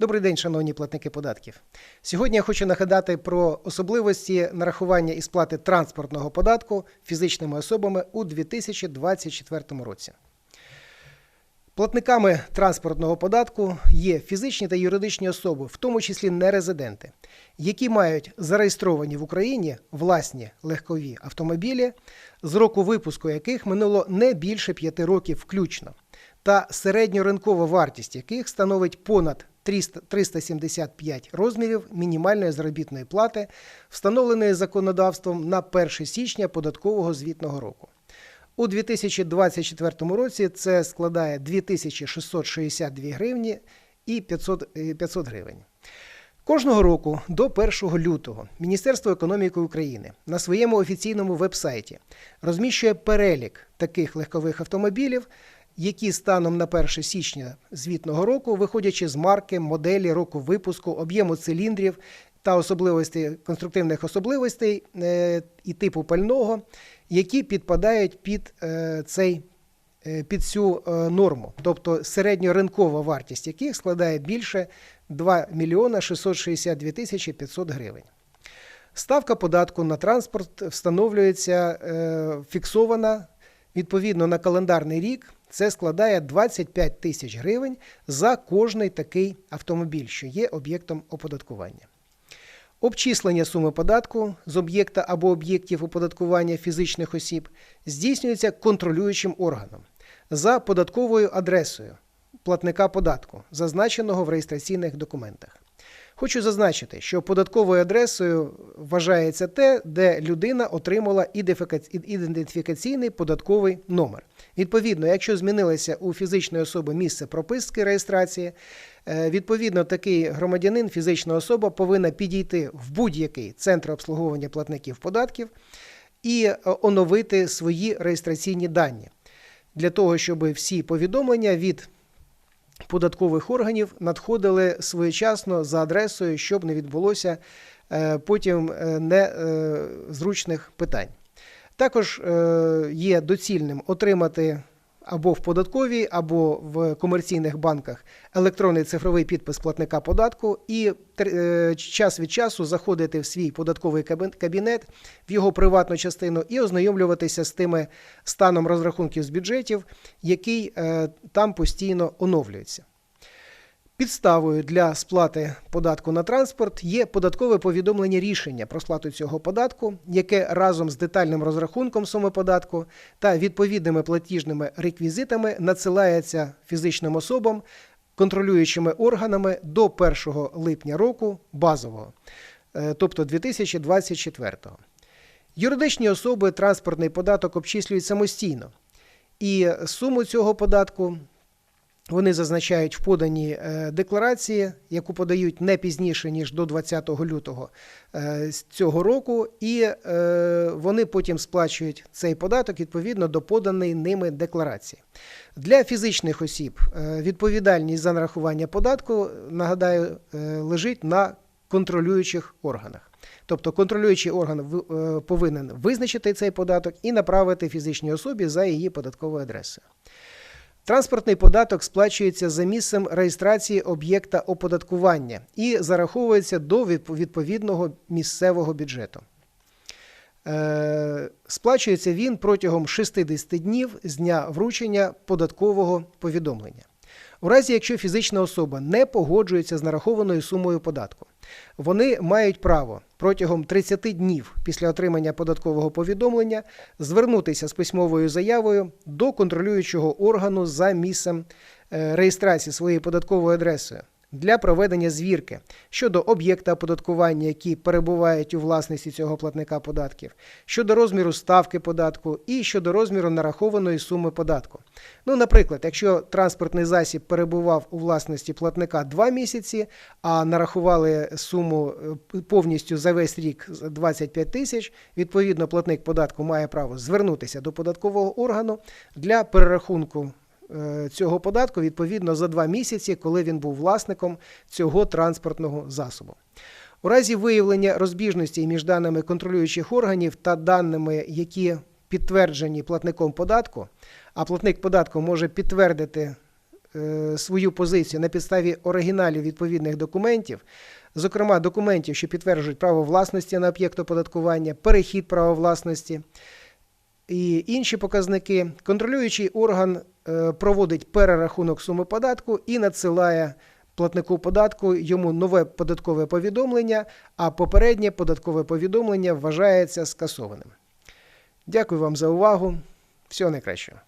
Добрий день, шановні платники податків. Сьогодні я хочу нагадати про особливості нарахування і сплати транспортного податку фізичними особами у 2024 році. Платниками транспортного податку є фізичні та юридичні особи, в тому числі нерезиденти, які мають зареєстровані в Україні власні легкові автомобілі, з року випуску яких минуло не більше 5 років включно, та середньоринкова вартість яких становить понад 300 375 розмірів мінімальної заробітної плати, встановленої законодавством на 1 січня податкового звітного року. У 2024 році це складає 2662 гривні і 500, е, 500 гривень. Кожного року до 1 лютого Міністерство економіки України на своєму офіційному вебсайті розміщує перелік таких легкових автомобілів, які станом на 1 січня звітного року, виходячи з марки, моделі, року випуску, об'єму циліндрів та особливостей конструктивних особливостей е, і типу пального, які підпадають під е, цей. е, Під цю норму, тобто середньоринкова вартість яких складає більше 2 мільйона 662 тисячі 500 гривень. Ставка податку на транспорт встановлюється фіксована відповідно на календарний рік. Це складає 25 тисяч гривень за кожний такий автомобіль, що є об'єктом оподаткування. Обчислення суми податку з об'єкта або об'єктів оподаткування фізичних осіб здійснюється контролюючим органом за податковою адресою платника податку, зазначеного в реєстраційних документах. Хочу зазначити, що податковою адресою вважається те, де людина отримала ідентифікаційний податковий номер. Відповідно, якщо змінилося у фізичної особи місце прописки реєстрації, е, відповідно такий громадянин, фізична особа повинна підійти в будь-який центр обслуговування платників податків і е, оновити свої реєстраційні дані для того, щоб всі повідомлення від податкових органів надходили своєчасно за адресою, щоб не відбулося е, потім е, незручних питань. Також е, є доцільним отримати або в податковій, або в комерційних банках електронний цифровий підпис платника податку і е, час від часу заходити в свій податковий кабін- кабінет, в його приватну частину і ознайомлюватися з тими станом розрахунків з бюджетів, який е, там постійно оновлюється. Підставою для сплати податку на транспорт є податкове повідомлення рішення про сплату цього податку, яке разом з детальним розрахунком суми податку та відповідними платіжними реквізитами надсилається фізичним особам, контролюючими органами до 1 липня року базового, е, тобто 2024. Юридичні особи транспортний податок обчислюють самостійно. І суму цього податку вони зазначають в поданій е, декларації, яку подають не пізніше ніж до 20 лютого е, цього року, і е, вони потім сплачують цей податок відповідно до поданої ними декларації. Для фізичних осіб відповідальність за нарахування податку, нагадаю, лежить на контролюючих органах. Тобто контролюючий орган повинен визначити цей податок і направити фізичній особі за її податковою адресою. Транспортний податок сплачується за місцем реєстрації об'єкта оподаткування і зараховується до відповідного місцевого бюджету. Е, Сплачується він протягом 60 днів з дня вручення податкового повідомлення. У разі, якщо фізична особа не погоджується з нарахованою сумою податку, вони мають право протягом 30 днів після отримання податкового повідомлення звернутися з письмовою заявою до контролюючого органу за місцем е, реєстрації своєю податковою адресою для проведення звірки щодо об'єкта оподаткування, які перебувають у власності цього платника податків, щодо розміру ставки податку і щодо розміру нарахованої суми податку. Ну, наприклад, якщо транспортний засіб перебував у власності платника 2 місяці, а нарахували суму е, повністю за весь рік з 25 тисяч, відповідно, платник податку має право звернутися до податкового органу для перерахунку цього податку відповідно за 2 місяці, коли він був власником цього транспортного засобу. У разі виявлення розбіжностей між даними контролюючих органів та даними, які підтверджені платником податку, а платник податку може підтвердити е, свою позицію на підставі оригіналів відповідних документів, зокрема документів, що підтверджують право власності на об'єкт оподаткування, перехід права власності і інші показники, контролюючий орган е, проводить перерахунок суми податку і надсилає платнику податку йому нове податкове повідомлення, а попереднє податкове повідомлення вважається скасованим. Дякую вам за увагу. Всього найкращого.